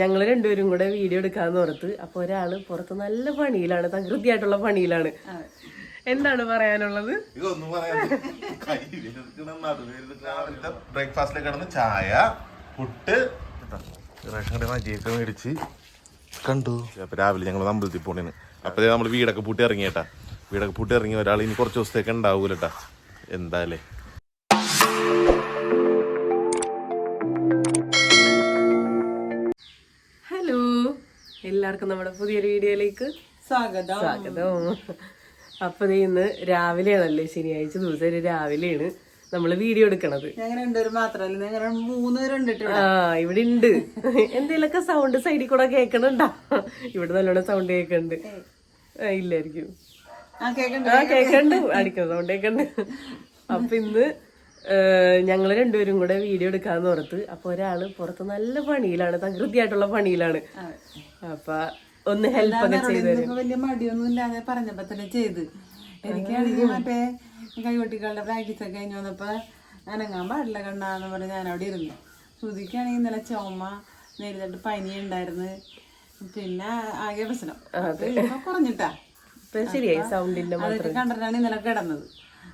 ഞങ്ങൾ രണ്ടുപേരും കൂടെ വീഡിയോ എടുക്കാന്ന് ഓർത്ത്. അപ്പൊ ഒരാൾ പുറത്ത് നല്ല പണിയിലാണ് തകൃതിയായിട്ടുള്ള പണിയിലാണ്. എന്താണ് പറയാനുള്ളത്? ബ്രേക്ക്ഫാസ്റ്റിൽ കിടന്ന് ചായ പുട്ട് റേഷൻ കടയിൽ അജിയൊക്കെ മേടിച്ച് കണ്ടു. അപ്പൊ രാവിലെ ഞങ്ങൾ അമ്പലത്തിൽ പോണേന്. അപ്പൊ നമ്മൾ വീടൊക്കെ പൂട്ടി ഇറങ്ങിയേട്ടാ. വീടൊക്കെ പൂട്ടി ഇറങ്ങി ഒരാൾ ഇനി കുറച്ച് ദിവസത്തേക്ക് ഉണ്ടാവൂലട്ടാ. എന്തായാലേ. എല്ലാവർക്കും നമ്മുടെ പുതിയൊരു വീഡിയോയിലേക്ക് സ്വാഗതം. സ്വാഗതം. അപ്പൊ നീ ഇന്ന് രാവിലെയാണല്ലേ ശനിയാഴ്ച ദിവസം ഒരു രാവിലെയാണ് നമ്മൾ വീഡിയോ എടുക്കണത്. ആ ഇവിടെ ഉണ്ട്. എന്തേലൊക്കെ സൗണ്ട് സൈഡിൽ കൂടെ കേൾക്കണുണ്ടോ ഇവിടെ നല്ലോണം സൗണ്ട് കേക്കണ്ട്. ഇല്ലായിരിക്കും. ആ കേക്കണ്ട അടിക്കുന്ന സൗണ്ട് കേക്കണ്ട്. അപ്പൊ ഇന്ന് ഏഹ്, ഞങ്ങൾ രണ്ടുപേരും കൂടെ വീഡിയോ എടുക്കാന്ന് ഓർത്ത്. അപ്പൊ ഒരാൾ പുറത്ത് നല്ല പണിയിലാണ് തകൃതിയായിട്ടുള്ള പണിയിലാണ്. അപ്പൊ ഒന്ന് ഹെൽപ്പ് ഒക്കെ ചെയ്തു വലിയ മടിയൊന്നും ഇല്ലാതെ പറഞ്ഞപ്പോ തന്നെ ചെയ്ത്. എനിക്കാണെങ്കിൽ മറ്റേ കൈകൊട്ടികളുടെ പ്രാക്ടീസ് ഒക്കെ കഴിഞ്ഞു വന്നപ്പോ അനങ്ങാൻ പാടില്ല കണ്ണാന്ന് പറഞ്ഞ് ഞാൻ അവിടെ ഇരുന്നു. ശ്രുതിക്കാണെങ്കിൽ ഇന്നലെ ചുമ നേരിട്ട് പനി ഉണ്ടായിരുന്നു. പിന്നെ ആകെ പ്രശ്നം. കുറഞ്ഞിട്ടാ. ശരിയായി സൗണ്ടിന്റെ കണ്ടിട്ടാണ് ഇന്നലെ കിടന്നത്.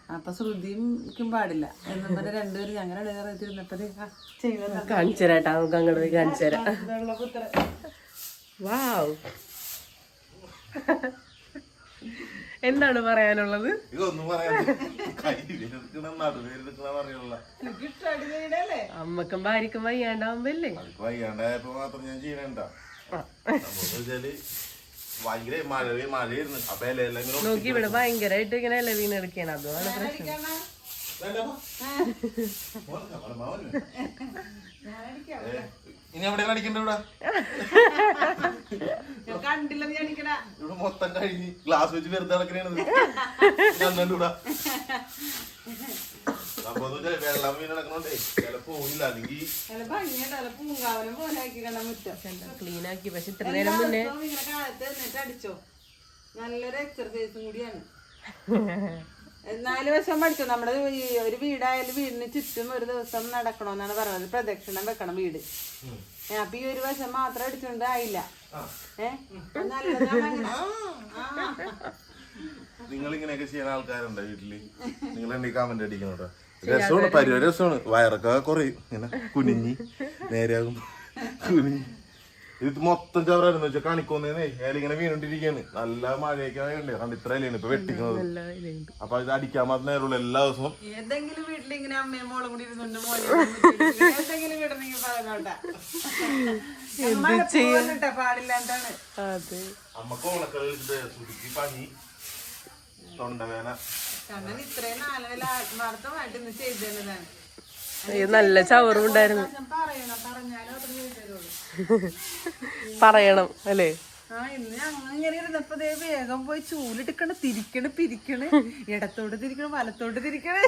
അപ്പൊ ശ്രുതിക്കും പാടില്ല. എന്നും പറഞ്ഞ് രണ്ടുപേരും ഞങ്ങൾ ഇടയിൽ ചെയ്യുന്നത് കാണിച്ചു തരാട്ടാ നമുക്ക് അങ്ങോട്ട് പോയി കാണിച്ചു തരാം. വാവ്. എന്താണ് പറയാനുള്ളത്? അമ്മക്കും ഭാര്യക്കും വയ്യാണ്ടാവുമ്പല്ലേ വയ്യാണ്ടായപ്പോ മാത്രം ഞാൻ വെച്ചാൽ ഭയങ്കര മഴ മഴയായിരുന്നു അപ്പൊ ഇലയെല്ലാം ഇങ്ങനെ നോക്കി ഇവിടെ ഭയങ്കരമായിട്ട് ഇങ്ങനെ ഇല വീണെടുക്കാണ് അതാണ് പ്രശ്നം. ഇനി എവിടെയാണ് അടിക്കണ്ട ഇവിടെ? ഇവിടെ മൊത്തം കഴിഞ്ഞ് ഗ്ലാസ് വെച്ച് വെറുതെ നടക്കണേണത്. ഞങ്ങളുടെ എന്ന് വെള്ളം വീണ് നടക്കണോണ്ടേ ചിലപ്പോ അല്ലെങ്കിൽ ക്ലീൻ ആക്കി. പക്ഷെ ഇത്ര നേരം മുന്നേ അടിച്ചോ. നല്ലൊരു എക്സർസൈസും കൂടിയാണ്. നാല് വശം പഠിച്ചോ നമ്മുടെ ഈ ഒരു വീടായാലും വീടിന് ചുറ്റും ഒരു ദിവസം നടക്കണമെന്നാണ് പറഞ്ഞത്. പ്രദക്ഷിണം വെക്കണം വീട്. അപ്പൊ ഈ ഒരു വശം മാത്രം അടിച്ചോണ്ട് ആയില്ല. ഏഹ്. നിങ്ങൾ ഇങ്ങനെയൊക്കെ ചെയ്യുന്ന ആൾക്കാരുണ്ടോ വീട്ടിൽ? നിങ്ങൾ എന്റെ കമന്റ് അടിക്കുന്നുണ്ടോ രസമാണ് പരിപാടി രസമാണ്. വയറൊക്കെ കുറയും. ഇങ്ങനെ കുനിഞ്ഞി നേരെയാകും കുനിഞ്ഞി. ഇത് മൊത്തം ചവറായിരുന്നു. വെച്ചാൽ കണിക്കൊന്നേ ഇങ്ങനെ വീണോണ്ടിരിക്കാണ് നല്ല മഴയൊക്കെ ആയതുകൊണ്ട് കണ്ട് ഇത്ര ഇലയാണ് ഇപ്പൊ വെട്ടിക്കുന്നത് അപ്പൊ ഇത് അടിക്കാൻ മാത്രമേ നേരമുള്ളൂ എല്ലാ ദിവസവും. ഏതെങ്കിലും വീട്ടിൽ ഇങ്ങനെ അമ്മയും മോളും കൂടി ഇരുന്നുണ്ട് പാടില്ലാണ്ടാണ്. അമ്മയ്ക്ക് ഓണക്കളിൽ പനി തൊണ്ടവേന ഇത്രയും ആത്മാർത്ഥമായിട്ട് ഇന്ന് നല്ല ചവറും ഉണ്ടായിരുന്നു. പറയണം പറഞ്ഞാലും അത്ര ചെയ്തോളൂ പറയണം അല്ലേ? ആ ഇന്ന് ഞങ്ങൾ ഇങ്ങനെ ഇരുന്നപ്പോ ദേ വേഗം പോയി ചൂലെടുക്കണ തിരിക്കണ് പിരിക്കണ് ഇടത്തോട്ട് തിരിക്കണ് വലത്തോട്ട് തിരിക്കണ്.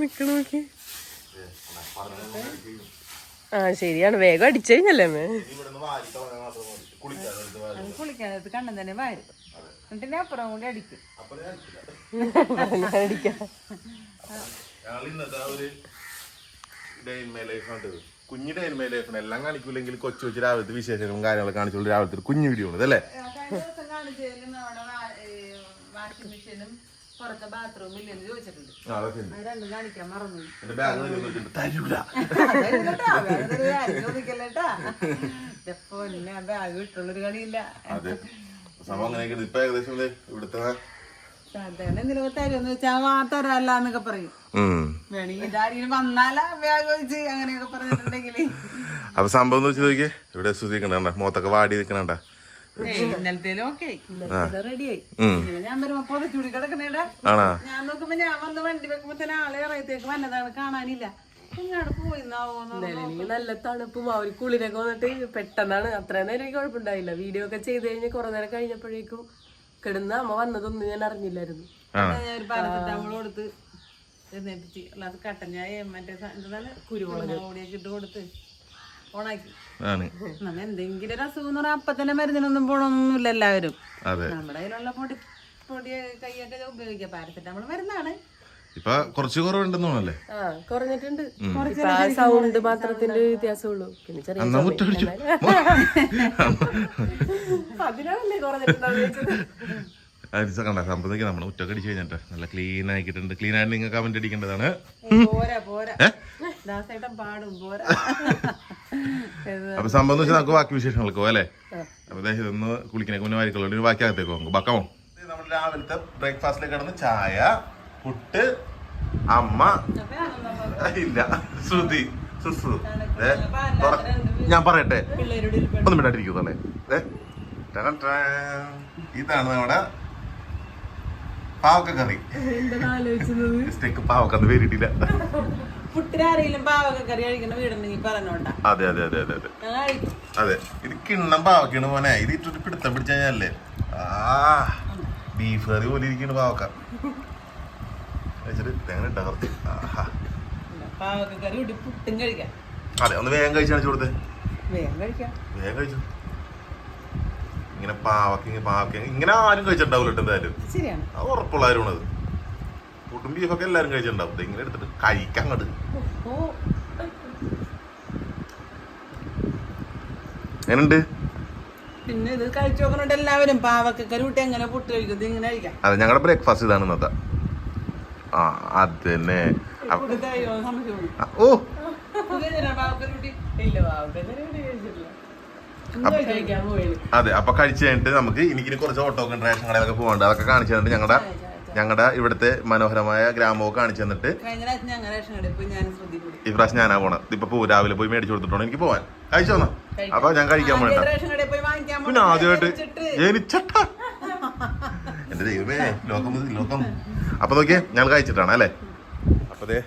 നിക്കണ നോക്കി. ആ ശരിയാണ്. വേഗം അടിച്ചു കഴിഞ്ഞല്ലേ അമ്മേ? ഇവിടുന്ന് വാരി തുടങ്ങാൻ മാത്രം കുളിക്കാൻ എടുത്ത് വാരി അത് കുളിക്കാനത്ത് കണ്ണൻ തന്നെ വാരും. എന്നിട്ട് ഞാൻ അപ്പുറം കൂടി അടിക്കും. കുഞ്ഞു ഡെയിൻമേ ലൈഫിന് എല്ലാം കാണിക്കൂലെങ്കിൽ കൊച്ചു കൊച്ചു രാവിലത്തെ വിശേഷങ്ങളും കാര്യങ്ങളും കാണിച്ചുകൊണ്ട് രാവിലത്തെ ഒരു കുഞ്ഞു വീഡിയോ ഉണ്ട് അല്ലേ? പുറത്തെ ബാത്റൂം ഇല്ലെന്ന് ചോദിച്ചിട്ടുണ്ട്. ആ, അതൊക്കെ ഉണ്ട്. രണ്ടും കാണിക്കാൻ മറന്നു. എന്റെ ബാഗ് ഇട്ടുള്ളൊരു കളിയില്ല. അതെ. സംഭവം അങ്ങനെയൊക്കെ ഉണ്ട്. ഇപ്പൊ ഏകദേശം ദേ ഇവിടുത്തെ സാധാരണ എന്തെങ്കിലും തരുമെന്ന് വെച്ചാൽ വാ തരാല്ല എന്നൊക്കെ പറയും. ഉം. വേണമെങ്കിൽ ഇതാരെങ്കിലും വന്നാലാ ബാഗ് വെച്ച് അങ്ങനെയൊക്കെ പറഞ്ഞിട്ടുണ്ടെങ്കിൽ. അപ്പൊ സംഭവം എന്ന് വെച്ച് നോക്കിയേ. ഇവിടെ സുധിക്കണ്ട മോത്തൊക്കെ വാടി നിൽക്കണണ്ട ഇന്നലത്തേലും ഓക്കെ റെഡിയായി ഞാൻ വരുമ്പോ പുറച്ചുകൂടി കിടക്കണേടാ. ആണാ? ഞാൻ നോക്കുമ്പോ ഞാൻ വന്ന് വണ്ടി വെക്കുമ്പോ തന്നെ ആളെ ഇറയത്തേക്ക് വന്നതാണ്. കാണാനില്ല. പോയിന്നാവോന്ന് നല്ല തണുപ്പും ആ ഒരു കുളിരൊക്കെ വന്നിട്ട് പെട്ടെന്നാണ്. അത്ര നേരം എനിക്ക് കുഴപ്പമുണ്ടായില്ല. വീഡിയോ ഒക്കെ ചെയ്ത് കഴിഞ്ഞ് കുറെ നേരം കഴിഞ്ഞപ്പോഴേക്കും കിടന്ന് അമ്മ വന്നതൊന്നും ഞാൻ അറിഞ്ഞില്ലായിരുന്നു. ഞാൻ ഒരു പാരസെറ്റാമോൾ കൊടുത്ത് എഴുന്നേപ്പിച്ച് അല്ലാതെ കട്ടൻ ചായ മറ്റേ എന്താണ്? കുരുമുളക് പൊടിയൊക്കെ ഇട്ട് കൊടുത്ത് ഓണാക്കി. ആണ്. നമ്മ എന്തെങ്കിലും ഒരു അസുഖം എന്ന് പറഞ്ഞാൽ അപ്പൊ തന്നെ മരുന്നിനൊന്നും പോണൊന്നുമില്ല എല്ലാവരും. അതെ. നമ്മുടെ കയ്യിലുള്ള പൊടി പൊടി കൈയൊക്കെ ഉപയോഗിക്കാം. പാരസെറ്റാമോൾ മരുന്നാണ്. ഇപ്പൊ കുറച്ച് കുറവുണ്ടെന്ന് തോന്നല്ലേ കുറഞ്ഞിട്ടുണ്ട്. സൗണ്ട് മാത്രത്തിന്റെ വ്യത്യാസമുള്ളൂ. പിന്നെ ചെറിയ എന്നാ മുറ്റ പിടിച്ചു അതിനാണല്ലേ കുറഞ്ഞിട്ടുണ്ടാവുക അരിച്ച കണ്ട സംബന്ധിക്കാൻ നമ്മൾ മുറ്റൊക്കെ അടിച്ച് കഴിഞ്ഞിട്ട് നല്ല ക്ലീൻ ആക്കിയിട്ടുണ്ട് ക്ലീൻ ആയിട്ട് നിങ്ങൾ കമന്റ് അടിക്കേണ്ടതാണ്. പോരാ പോരാ. ഏ? പാടും പോരാ. അപ്പൊ സംഭവം വെച്ചാൽ നമുക്ക് ബാക്കി വിശേഷങ്ങൾക്ക് പോകാം അല്ലേ? അപ്പൊ ദേ ഇന്ന് കുളിക്കണേക്ക് മുന്നേ വാരിക്കുള്ളൂ. ബാക്കി അകത്തേക്ക് പോകും ബക്കമോ നമ്മൾ രാവിലത്തെ ബ്രേക്ക്ഫാസ്റ്റിലേക്ക് കിടന്ന് ചായ പുട്ട് അമ്മ ഇല്ല ശ്രുതി സുസു. ഞാൻ പറയട്ടെ? ഒന്നും ടടാൻ. ഇതാണ് നമ്മുടെ പാവക്ക കറി. മിസ്റ്റേക്ക് പാവക്കന്ന് പേരിട്ടില്ല. പുട്ടിനാരെങ്കിലും പാവക കറി കഴിക്കുന്ന വീടുണ്ടെങ്കിൽ പറഞ്ഞോണ്ടാ. അതെ അതെ അതെ അതെ അതെ. അതെ ഇത് കിണ്ണം പാവക്കാണ് മോനെ. ഇത് ഇട്ടിട്ട് പിടുത്തം പിടിച്ച കഴിഞ്ഞാലേ ആ ബീഫ് കറി പോലെ ഇരിക്കുന്നു പാവക്ക. വെച്ചിട്ട് തേങ്ങ അതെ ഒന്ന് വേഗം കഴിച്ചു കാണിച്ചു കൊടുത്തേ. വേഗം കഴിച്ചു. ഇങ്ങനെ പാവക്ക ഇങ്ങനെ പാവക്ക ഇങ്ങനെ ആരും കഴിച്ചിട്ടുണ്ടാവില്ല എന്തായാലും. അത് ഉറപ്പുള്ള കാര്യമാണത്. കൂട്ടും ബീഫൊക്കെ എല്ലാവരും കഴിച്ചിട്ടുണ്ടാവും. ഇങ്ങനെ എടുത്തിട്ട് കഴിക്കാൻ അങ്ങോട്ട്. എങ്ങനുണ്ട് പിന്നെ ഇത് കഴിച്ചു നോക്കുന്നുണ്ട് എല്ലാവരും. പാവക്ക കറി കൂട്ടി എങ്ങനെ പുട്ട് കഴിക്കും? ഇത് ഇങ്ങനെ കഴിക്കാം. അതെ ഞങ്ങളുടെ ബ്രേക്ക്ഫാസ്റ്റ് ഇതാണ് ഇന്നത്തെ. ആ അത് തന്നെ അ- പുട്ട് കഴിയോ സംശയം ആ, ഓ അതെ അപ്പൊ കഴിച്ചു കഴിഞ്ഞിട്ട് നമുക്ക് എനിക്ക് കുറച്ച് ഓട്ടോ റേഷൻ കടയിലൊക്കെ പോകണ്ട അതൊക്കെ കാണിച്ചു തന്നിട്ട് ഞങ്ങളുടെ ഞങ്ങളുടെ ഇവിടുത്തെ മനോഹരമായ ഗ്രാമമൊക്കെ കാണിച്ചു തന്നിട്ട് ഈ പ്രാവശ്യം ഞാനാ പോണം. ഇപ്പൊ പോ രാവിലെ പോയി മേടിച്ചു കൊടുത്തിട്ടുണ്ട് എനിക്ക് പോവാൻ. കഴിച്ചു വന്നാ അപ്പൊ ഞാൻ കഴിക്കാൻ പോകണ്ട പിന്നെ ആദ്യമായിട്ട് ജനിച്ചട്ട എന്റെ ദൈവമേ ലോകം ലോകം. അപ്പൊ നോക്കിയേ ഞാൻ കഴിച്ചിട്ടാണ് അല്ലേ? അപ്പൊ ദേ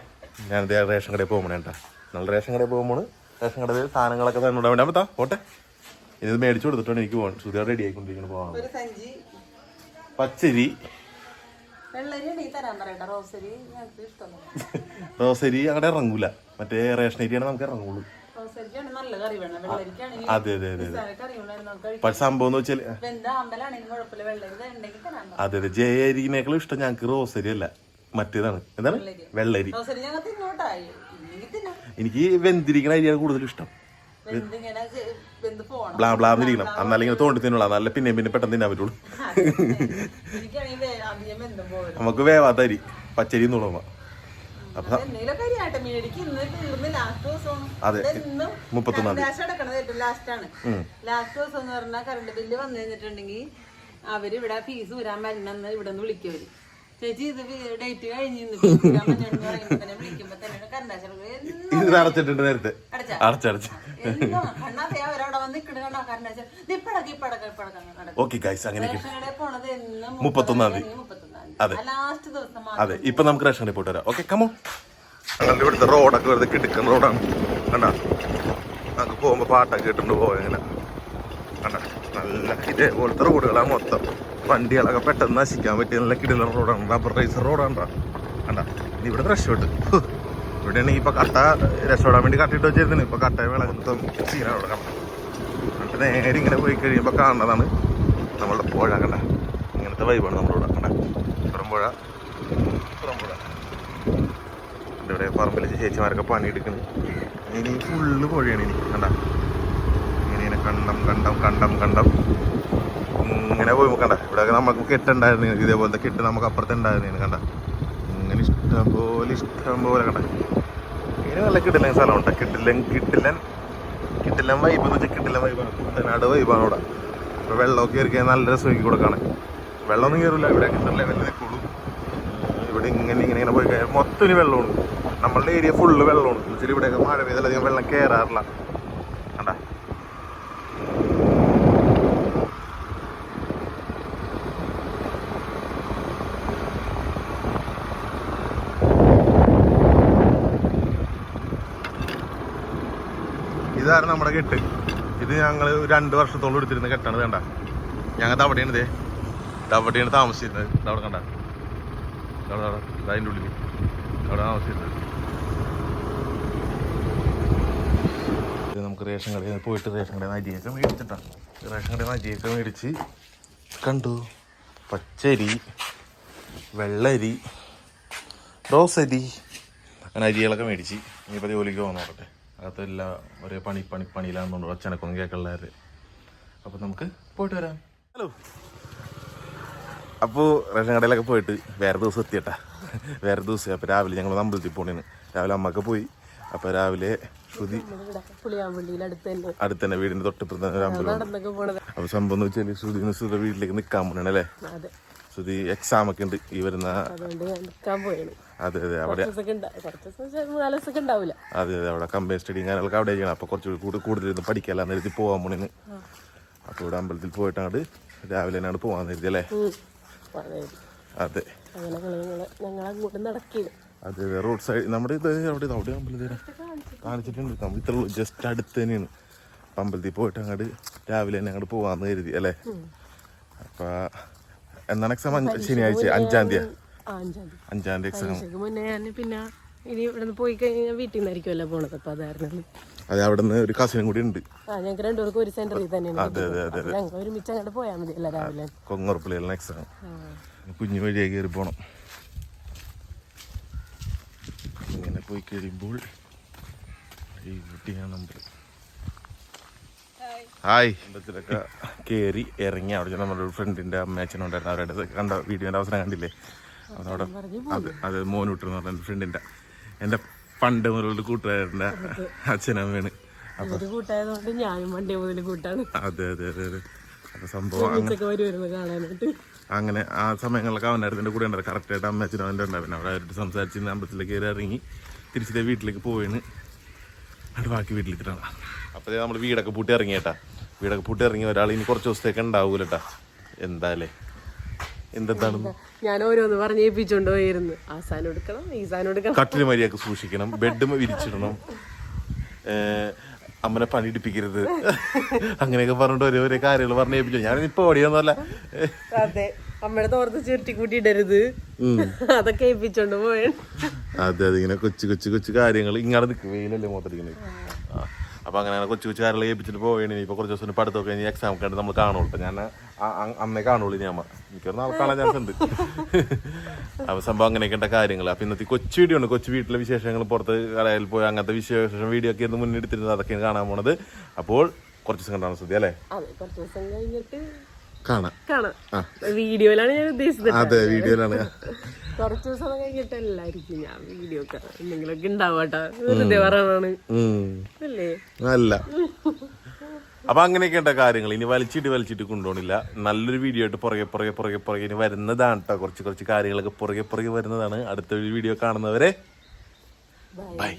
ഞാൻ ദേ റേഷൻ കടയിൽ പോകുമ്പോഴേ കേട്ടോ. നമ്മൾ റേഷൻ കടയിൽ പോകുമ്പോൾ റേഷൻ കടയിൽ സാധനങ്ങളൊക്കെ തന്നെ വേണ്ടി അപ്പത്താ പോട്ടെ. ഇത് മേടിച്ചു കൊടുത്തിട്ടാണ് എനിക്ക് പോകാൻ ശ്രുതി റെഡി ആയിക്കൊണ്ടിരിക്കണം സഞ്ചി. പച്ചരി. റോസരി. അങ്ങനെ ഇറങ്ങൂല. മറ്റേ റേഷൻ അരിയാണ് നമുക്ക് ഇറങ്ങുള്ളൂ. അതെ അതെ അതെ അതെ. പക്ഷെ സംഭവം എന്ന് വെച്ചാൽ അതെ അതെ. ജയ അരിനേക്കാളും ഇഷ്ടം ഞങ്ങൾക്ക് റോസരി അല്ല. മറ്റേതാണ്. എന്താണ്? വെള്ളരി. എനിക്ക് വെന്തിരിക്കണ അരിയാണ് കൂടുതൽ ഇഷ്ടം. ബ്ലാ ബ്ലാ ബ്ലാന്നിരിക്കണം എന്നാലും ഇങ്ങനെ തോണ്ടി തിന്നുള്ള. നല്ല പിന്നെ പിന്നെ പെട്ടെന്ന് തിന്നാൻ പറ്റുള്ളൂ. നമുക്ക് വേവാത്ത അരി. പച്ചരി എന്നുള്ളൂ അപ്പൊ അതെ. ഇന്നും മുപ്പത്തൊന്നാം തീയതി. ലാസ്റ്റ് ലാസ്റ്റ് ആണ്. ലാസ്റ്റ് ദിവസം എന്ന് പറഞ്ഞാൽ കറണ്ട് ബില്ല് വന്നു കഴിഞ്ഞിട്ടുണ്ടെങ്കിൽ അവർ ഇവിടെ ഫീസ് വരാൻ വരണമെന്ന് ഇവിടെ നിന്ന് വിളിക്കവര് ചേച്ചി ഇത് ഡേറ്റ് കഴിഞ്ഞിന്ന് വിളിക്കുമ്പോ തന്നെ അടച്ചിട്ടുണ്ട് നേരത്തെ. അടച്ചാ? അടച്ചടച്ച് ഓക്കെ ഗൈസ് അങ്ങനെ പോണത് എന്ന് മുപ്പത്തൊന്നാം തീയതി. അതെ. അതെ ഇപ്പൊ നമുക്ക് റേഷൻ കടയിൽ പോയിട്ട് വരാം ഓക്കെ കമോ ഞങ്ങളുടെ ഇവിടുത്തെ റോഡൊക്കെ വെറുതെ കിടക്കുന്ന റോഡാണ്. കണ്ട? നമുക്ക് പോകുമ്പോ പാട്ടൊക്കെ ഇട്ടുണ്ട് പോവാ ഇങ്ങനെ. കണ്ട? നല്ല ഇതേപോലത്തെ റോഡുകളാണ് മൊത്തം. വണ്ടികളൊക്കെ പെട്ടെന്ന് നശിക്കാൻ പറ്റിയ നല്ല കിടന്ന റോഡാണ്. റബ്ബർ റൈസർ റോഡാണ് കണ്ട? ഇനി ഇവിടെ രക്ഷപ്പെട്ട്. ഇവിടെയാണ് ഇപ്പൊ കട്ട രക്ഷപ്പെടാൻ വേണ്ടി കട്ടിട്ട് വെച്ചിരുന്നു ഇപ്പൊ കട്ട വിളകത്തും സീനാണ് ഇവിടെ കണ്ട? എന്നിട്ട് നേരെ ഇങ്ങനെ പോയി കഴിയുമ്പോൾ കാണുന്നതാണ് നമ്മളുടെ പുഴ. കണ്ട? ഇങ്ങനത്തെ വൈബാണ് നമ്മളിവിടെ. കണ്ട? ഇപ്പുറം പുഴ ഇപ്പുറം പുഴ ഇവിടെ പറമ്പിൽ ചേച്ചിമാരൊക്കെ പണിയെടുക്കുന്നു. ഇനി ഫുള്ള് പുഴയാണ് ഇനി. കണ്ട? ഇങ്ങനെ കണ്ടം കണ്ടം കണ്ടം കണ്ടം. ഇങ്ങനെ പോയി കണ്ട? ഇവിടെ നമുക്ക് കെട്ടുണ്ടായിരുന്നു. ഇതേപോലത്തെ കെട്ട് നമുക്ക് അപ്പുറത്തെ ഉണ്ടായിരുന്നു കണ്ട? ഇങ്ങനെ ഇഷ്ടം പോലെ ഇഷ്ടം പോലെ കണ്ട? ഇങ്ങനെ നല്ല കിട്ടില്ല സ്ഥലമുണ്ട്. കിട്ടില്ലൻ കിട്ടില്ലൻ കിട്ടില്ലൻ വൈബ് എന്ന് വെച്ചാൽ കിട്ടില്ലൻ വൈബാണ് കുട്ടനാട് വൈബാണ് ഇവിടെ ഇപ്പൊ വെള്ളമൊക്കെ ഇരിക്കാൻ നല്ല രസമാക്കി കൊടുക്കാണ് വെള്ളമൊന്നും കയറില്ല ഇവിടെ ലെവലിൽ നിൽക്കുള്ളൂ ഇവിടെ ഇങ്ങനെ ഇങ്ങനെ ഇങ്ങനെ പോയി കഴിഞ്ഞാൽ മൊത്തം ഇനി വെള്ളമാണ് നമ്മളുടെ ഏരിയ ഫുള്ള് വെള്ളമുണ്ട്. എന്ന് വെച്ചാൽ ഇവിടെയൊക്കെ മഴ പെയ്താലധികം വെള്ളം കയറാറില്ല കണ്ട? ഇതാണ് നമ്മുടെ കെട്ട്. ഇത് ഞങ്ങൾ രണ്ട് വർഷത്തോളം എടുത്തിരുന്ന കെട്ടാണ് വേണ്ട ഞങ്ങൾ തവിടെയാണ് ഇതേ തവിടെയാണ് താമസിച്ചിരുന്നത്. അവിടെ കണ്ട? ദാ അതിന്റെ ഉള്ളിൽ ഇത് നമുക്ക് റേഷൻ കടയിൽ പോയിട്ട് റേഷൻ കടയിൽ നിന്ന് അരിയൊക്കെ മേടിച്ചിട്ടാണ് റേഷൻ കടയിൽ നിന്ന് അരിയൊക്കെ മേടിച്ച് കണ്ടു. പച്ചരി വെള്ളരി റോസരി അങ്ങനെ അരികളൊക്കെ മേടിച്ച്. ഇനിയിപ്പോൾ ജോലിക്ക് പോകാൻ നോക്കട്ടെ. അകത്തെല്ലാം ഒരേ പണി പണി പണിയിലാണെന്നുണ്ടോ അച്ഛനൊക്കെ കേൾക്കുള്ളവർ അപ്പം നമുക്ക് പോയിട്ട് വരാം. ഹലോ. അപ്പോൾ റേഷൻ കടയിലൊക്കെ പോയിട്ട് വേറെ ദിവസം എത്തിയട്ടാ. വേറെ ദിവസം. അപ്പോൾ രാവിലെ ഞങ്ങൾ അമ്പലത്തിൽ പോണേന്. രാവിലെ അമ്മയ്ക്ക് പോയി. അപ്പോൾ രാവിലെ ശ്രുതി അടുത്ത് തന്നെ വീടിന്റെ തൊട്ടിപ്പുറത്ത് തന്നെ ഒരു അമ്പലം അപ്പോൾ സംഭവം എന്ന് വെച്ചാൽ ശ്രുതി ശ്രുതി വീട്ടിലേക്ക് നിൽക്കാൻ പോണേ അല്ലേ? അതെ. ശ്രുതി എക്സാം ഒക്കെ ഉണ്ട്. ഈ വരുന്ന അതെ അതെ. അവിടെ അതെ അതെ. അവിടെ കമ്പനി സ്റ്റഡി കാര്യങ്ങളൊക്കെ അവിടെ ചെയ്യണം. അപ്പോൾ കുറച്ച് കൂടുതൽ കൂടുതൽ ഇരുന്ന് പഠിക്കാല്ല നേരത്തെ പോകാൻ പോണിന്ന് അപ്പോൾ ഇവിടെ അമ്പലത്തിൽ പോയിട്ടാണ് രാവിലെ തന്നെയാണ് പോകാൻ നേരത്തെ അല്ലേ. അതെ. അതെ റോഡ് സൈഡ് നമ്മുടെ ഇത് അവിടെ അവിടെ അമ്പലം തരാം കാണിച്ചിട്ടുണ്ട്. നമ്മൾ ഇത്ര ജസ്റ്റ് അടുത്ത് തന്നെയാണ്. അപ്പം അമ്പലത്തിൽ പോയിട്ട് അങ്ങോട്ട് രാവിലെ തന്നെ അങ്ങോട്ട് പോവാന്ന് കരുതി അല്ലേ? അപ്പം എന്നാണ് എക്സാം ശനിയാഴ്ച അഞ്ചാം തീയതി. അഞ്ചാം തീയതി. എക്സാം പിന്നെ ഇനി ഇവിടെ പോയി കഴിഞ്ഞാൽ വീട്ടിൽ നിന്നായിരിക്കുമല്ലോ പോണത് അപ്പൊ അതായിരുന്നു. അതെ അവിടെ നിന്ന് ഒരു കസിനും കൂടി ഉണ്ട്. ആ ഞങ്ങൾക്ക് രണ്ടുപേർക്കും ഒരു സെന്ററിൽ തന്നെയാണ് അതെ അതെ അതെ അപ്പോൾ ഞങ്ങൾക്ക് ഒരുമിച്ച് അങ്ങോട്ട് പോയാൽ മതി അല്ല രാവിലെ? കൊങ്ങുറപ്പിലാണ് എക്സാം ആണ്. കുഞ്ഞു വഴിയായി കയറി പോണം. ഇങ്ങനെ പോയി കഴിയുമ്പോൾ ഈ കുട്ടിയാണ് നമ്പർ ഹായ് അമ്പലത്തിലൊക്കെ കയറി ഇറങ്ങി അവിടെ ചെന്ന നമ്മുടെ ഒരു ഫ്രണ്ടിന്റെ അമ്മയച്ഛനുണ്ടായിരുന്നു അവരുടെ കണ്ട വീഡിയോന്റെ അവസരം കണ്ടില്ലേ? അതവിടെ അത് അത് മോനൂട്ടെന്ന് പറഞ്ഞ ഫ്രണ്ടിന്റെ എന്റെ പണ്ട് മുതലുള്ള കൂട്ടുകാരന്റെ അച്ഛനമ്മയാണ്. കൂട്ടായതുകൊണ്ട് ഞാനും മുതൽ കൂട്ടാണ്. അതെ അതെ അതെ അതെ. അപ്പൊ സംഭവം കാണാനായിട്ട്. അങ്ങനെ ആ സമയങ്ങളിലൊക്കെ അവനായിരുന്നു എന്റെ കൂടെ ഉണ്ടായിരുന്നു. കറക്റ്റായിട്ട് അമ്മച്ചനും അവന്റെ ഉണ്ടാവും അവിടെ അവരുടെ സംസാരിച്ച് അമ്പലത്തിലേക്ക് കയറി ഇറങ്ങി തിരിച്ചിട്ട് വീട്ടിലേക്ക് പോയിന് അവിടെ ബാക്കി വീട്ടിലിട്ടാണ് അപ്പോഴേ നമ്മൾ വീടൊക്കെ പൂട്ടി ഇറങ്ങിയേട്ടാ. വീടൊക്കെ പൂട്ടി ഇറങ്ങി ഒരാൾ ഇനി കുറച്ച് ദിവസത്തേക്ക് ഉണ്ടാവൂലട്ടാ. എന്തായാലേ. എന്തെന്താണ്? ഞാൻ ഓരോന്ന് പറഞ്ഞ് ഏൽപ്പിച്ചോണ്ട് പോയിരുന്നു. ആ സാധനം എടുക്കണം ഈ സാധനം എടുക്കണം. കട്ടിൽ മര്യാദയ്ക്ക് സൂക്ഷിക്കണം ബെഡ് വിരിച്ചിടണം. അമ്മനെ പണിയെടുപ്പിക്കരുത്. അങ്ങനെയൊക്കെ പറഞ്ഞിട്ട് ഓരോ ഓരോ കാര്യങ്ങൾ പറഞ്ഞ് ഏൽപ്പിച്ചു. ഞാനിപ്പോ ഓടിയൊന്നുമല്ല അതെ അമ്മയുടെ തോർത്ത് ചുരുട്ടി കൂട്ടിയിടരുത്. അതൊക്കെ ഏൽപ്പിച്ചോണ്ട് പോയ അതെ അതെ ഇങ്ങനെ കൊച്ചു കൊച്ചു കൊച്ചു കാര്യങ്ങൾ ഇങ്ങനെ നിൽക്കും വെയിലല്ലേ മൊത്തടിക്കുന്നത് അപ്പൊ അങ്ങനെ കൊച്ചു കൊച്ചുകാരെ കാര്യങ്ങൾ ഏൽപ്പിച്ചിട്ട് പോവുകയാണ്. ഇപ്പൊ കുറച്ച് ദിവസം പഠിത്തമൊക്കെ കഴിഞ്ഞ് എക്സാം കണ്ടിട്ട് നമ്മൾ കാണുള്ളൂ. ഞാൻ അന്നേ കാണുള്ളൂ ഞാൻ എനിക്കൊരു നാളെ കാണാൻ ചാൻസ് ഉണ്ട്. അപ്പൊ സംഭവം അങ്ങനെയൊക്കെ കാര്യങ്ങൾ അപ്പൊ ഇന്നത്തെ കൊച്ചു വീഡിയോ ഉണ്ട് കൊച്ചു വീട്ടിലെ വിശേഷങ്ങൾ പുറത്ത് കടയിൽ പോയി അങ്ങനത്തെ വിശേഷം വീഡിയോ ഒക്കെ ആയിരുന്നു മുന്നിലെടുത്തിരുന്നത് അതൊക്കെയാണ് കാണാൻ പോണത്. അപ്പോൾ കുറച്ച് ദിവസം കണ്ടാണ് ശ്രദ്ധ അല്ലേ? കുറച്ച് ദിവസം കഴിഞ്ഞിട്ട് കാണാം. കാണാം. വീഡിയോയിലാണ് ഞാൻ ഉദ്ദേശിച്ചത്. അതെ വീഡിയോയിലാണ്. കുറച്ച് ദിവസം കഴിഞ്ഞിട്ടല്ലായിരിക്കും ഞാൻ വീഡിയോ ഒക്കെ. എന്തെങ്കിലുമൊക്കെ ഉണ്ടാവട്ടെ വെറുതെ പറയണാണ് ഉം. അല്ലേ അല്ല. അപ്പൊ അങ്ങനെയൊക്കെ ഉണ്ട കാര്യങ്ങൾ? ഇനി വലിച്ചിട്ട് വലിച്ചിട്ട് കൊണ്ടുപോകണില്ല. നല്ലൊരു വീഡിയോ ആയിട്ട് പുറകെ പുറകെ പുറകെ പുറകെ ഇനി വരുന്നതാണ് കേട്ടോ കുറച്ച് കുറച്ച് കാര്യങ്ങളൊക്കെ പുറകെ പുറകെ വരുന്നതാണ്. അടുത്ത വീഡിയോ കാണുന്നവരെ. ബൈ